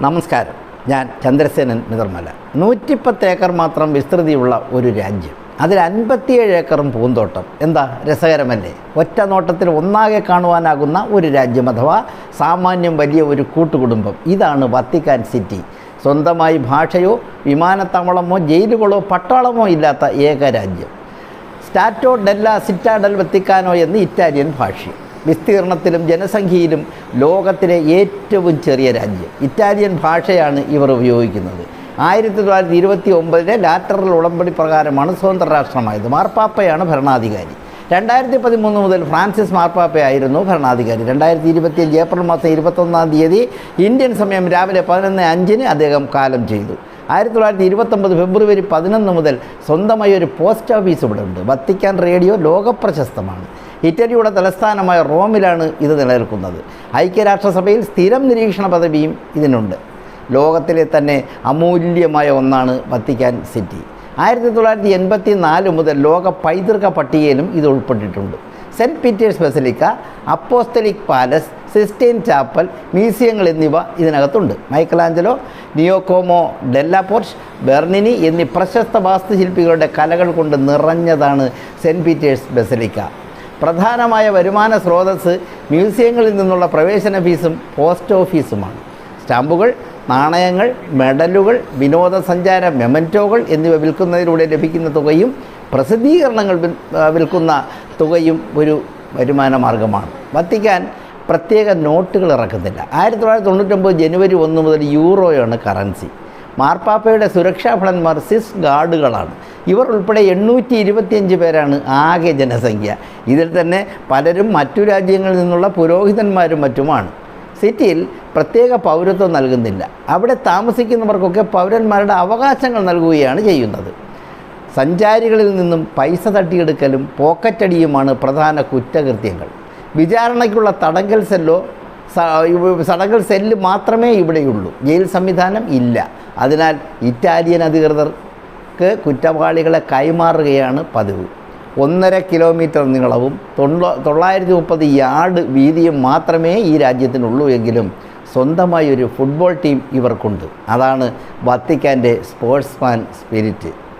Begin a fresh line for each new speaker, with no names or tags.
നമസ്കാരം. ഞാൻ ചന്ദ്രസേനൻ മിതർമല. നൂറ്റിപ്പത്ത് ഏക്കർ മാത്രം വിസ്തൃതിയുള്ള ഒരു രാജ്യം. അതിൽ അൻപത്തിയേഴ് ഏക്കറും പൂന്തോട്ടം. എന്താ? രസകരമല്ലേ? ഒറ്റ നോട്ടത്തിൽ ഒന്നാകെ കാണുവാനാകുന്ന ഒരു രാജ്യം അഥവാ സാമാന്യം വലിയ ഒരു കൂട്ടുകുടുംബം. ഇതാണ് വത്തിക്കാൻ സിറ്റി. സ്വന്തമായി ഭാഷയോ വിമാനത്താവളമോ ജയിലുകളോ പട്ടാളമോ ഇല്ലാത്ത ഏക രാജ്യം. സ്റ്റാറ്റോ ഡെല്ല സിറ്റാഡൽ വത്തിക്കാനോ എന്ന് ഇറ്റാലിയൻ ഭാഷ്യം. വിസ്തീർണത്തിലും ജനസംഖ്യയിലും ലോകത്തിലെ ഏറ്റവും ചെറിയ രാജ്യം. ഇറ്റാലിയൻ ഭാഷയാണ് ഇവർ ഉപയോഗിക്കുന്നത്. ആയിരത്തി തൊള്ളായിരത്തി ഇരുപത്തി ഒമ്പതിലെ ലാറ്ററൽ ഉടമ്പടി പ്രകാരമാണ് സ്വതന്ത്ര രാഷ്ട്രമായത് മാർപ്പാപ്പയാണ് ഭരണാധികാരി. രണ്ടായിരത്തി പതിമൂന്ന് മുതൽ ഫ്രാൻസിസ് മാർപ്പാപ്പയായിരുന്നു ഭരണാധികാരി. രണ്ടായിരത്തി ഇരുപത്തിയഞ്ച് ഏപ്രിൽ മാസം ഇരുപത്തൊന്നാം തീയതി ഇന്ത്യൻ സമയം രാവിലെ പതിനൊന്ന് അഞ്ചിന് അദ്ദേഹം കാലം ചെയ്തു. ആയിരത്തി തൊള്ളായിരത്തി ഇരുപത്തൊമ്പത് ഫെബ്രുവരി പതിനൊന്ന് മുതൽ സ്വന്തമായി ഒരു പോസ്റ്റ് ഓഫീസ് ഇവിടെ ഉണ്ട്. വത്തിക്കാൻ റേഡിയോ ലോകപ്രശസ്തമാണ്. ഇറ്റലിയുടെ തലസ്ഥാനമായ റോമിലാണ് ഇത് നിലനിൽക്കുന്നത്. ഐക്യരാഷ്ട്രസഭയിൽ സ്ഥിരം നിരീക്ഷണ പദവിയും ഇതിനുണ്ട്. ലോകത്തിലെ തന്നെ അമൂല്യമായ ഒന്നാണ് വത്തിക്കാൻ സിറ്റി. ആയിരത്തി തൊള്ളായിരത്തി എൺപത്തി നാല് മുതൽ ലോക പൈതൃക പട്ടികയിലും ഇത് ഉൾപ്പെട്ടിട്ടുണ്ട്. Saint Peter's Basilica apostolic palace Sistine chapel മ്യൂസിയങ്ങൾ എന്നിവ ഇതിനകത്തുണ്ട്. മൈക്കലാഞ്ചലോ നിയോക്കോമോ ഡെല്ലാപോർച്ച് ബെർണിനി എന്നീ പ്രശസ്ത വാസ്തുശില്പികളുടെ കലകൾ കൊണ്ട് നിറഞ്ഞതാണ് സെന്റ് പീറ്റേഴ്സ് ബസലിക്ക. പ്രധാനമായ വരുമാന സ്രോതസ് മ്യൂസിയങ്ങളിൽ നിന്നുള്ള പ്രവേശന ഫീസും പോസ്റ്റ് ഓഫീസുമാണ്. സ്റ്റാമ്പുകൾ നാണയങ്ങൾ മെഡലുകൾ വിനോദസഞ്ചാര മെമന്റോകൾ എന്നിവ വിൽക്കുന്നതിലൂടെ ലഭിക്കുന്ന തുകയും പ്രസിദ്ധീകരണങ്ങൾ വിൽക്കുന്ന തുകയും ഒരു വരുമാന മാർഗമാണ്. വത്തിക്കാൻ പ്രത്യേക നോട്ടുകൾ ഇറക്കുന്നില്ല. ആയിരത്തി തൊള്ളായിരത്തി തൊണ്ണൂറ്റൊമ്പത് ജനുവരി ഒന്ന് മുതൽ യൂറോയാണ് കറൻസി. മാർപ്പാപ്പയുടെ സുരക്ഷാ ഭടന്മാർ സിസ് ഗാർഡുകളാണ്. ഇവർ ഉൾപ്പെടെ എണ്ണൂറ്റി ഇരുപത്തിയഞ്ച് പേരാണ് ആകെ ജനസംഖ്യ. ഇതിൽ തന്നെ പലരും മറ്റു രാജ്യങ്ങളിൽ നിന്നുള്ള പുരോഹിതന്മാരും മറ്റുമാണ്. സിറ്റിയിൽ പ്രത്യേക പൗരത്വം നൽകുന്നില്ല. അവിടെ താമസിക്കുന്നവർക്കൊക്കെ പൗരന്മാരുടെ അവകാശങ്ങൾ നൽകുകയാണ് ചെയ്യുന്നത്. സഞ്ചാരികളിൽ നിന്നും പൈസ തട്ടിയെടുക്കലും പോക്കറ്റടിയുമാണ് പ്രധാന കുറ്റകൃത്യങ്ങൾ. വിചാരണയ്ക്കുള്ള തടങ്കൽ സെല്ലോ സ- ഇവ- തടങ്കൽ സെല്ല് മാത്രമേ ഇവിടെയുള്ളൂ. ജയിൽ സംവിധാനം ഇല്ല. അതിനാൽ ഇറ്റാലിയൻ അധികൃതർക്ക് കുറ്റവാളികളെ കൈമാറുകയാണ് പതിവ്. ഒന്നര കിലോമീറ്റർ നീളവും തൊണ്ണൂ തൊള്ളായിരത്തി മുപ്പത് യാർഡ് വീതിയും മാത്രമേ ഈ രാജ്യത്തിനുള്ളൂ എങ്കിലും സ്വന്തമായി ഒരു ഫുട്ബോൾ ടീം ഇവർക്കുണ്ട്. അതാണ് വത്തിക്കാന്റെ സ്പോർട്സ്മാൻ സ്പിരിറ്റ്.